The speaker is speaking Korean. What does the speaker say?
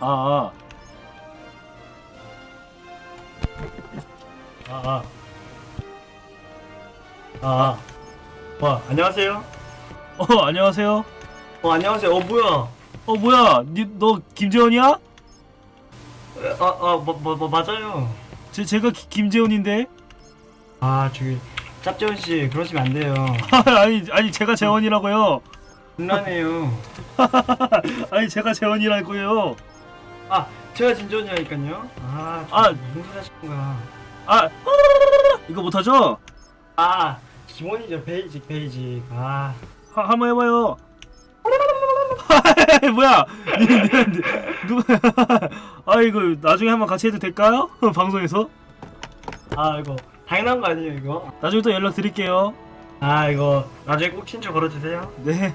아, 아. 아, 아. 아. 와, 안녕하세요. 어, 안녕하세요. 어, 안녕하세요. 어, 뭐야. 어, 뭐야. 니, 너 김재원이야? 에, 아, 아, 맞아요. 제, 제가 김재원인데. 아, 저기, 짭재원 씨 그러시면 안 돼요. 아니, 아니, 제가 재원이라고요. 곤란해요. 아니, 제가 재원이라고요. 아 제가 진전이라니까요. 아, 아. 아 무슨 소리 하시는 거야? 아, 이거 못하죠? 아 기본이죠 베이직 베이직. 아 하, 한번 해봐요. 뭐야? 니, 니, 니, 누가? 아 이거 나중에 한번 같이 해도 될까요? 방송에서? 아 이거 당연한 거 아니에요 이거? 나중에 또 연락 드릴게요. 아 이거 나중에 꼭 친추 걸어주세요. 네.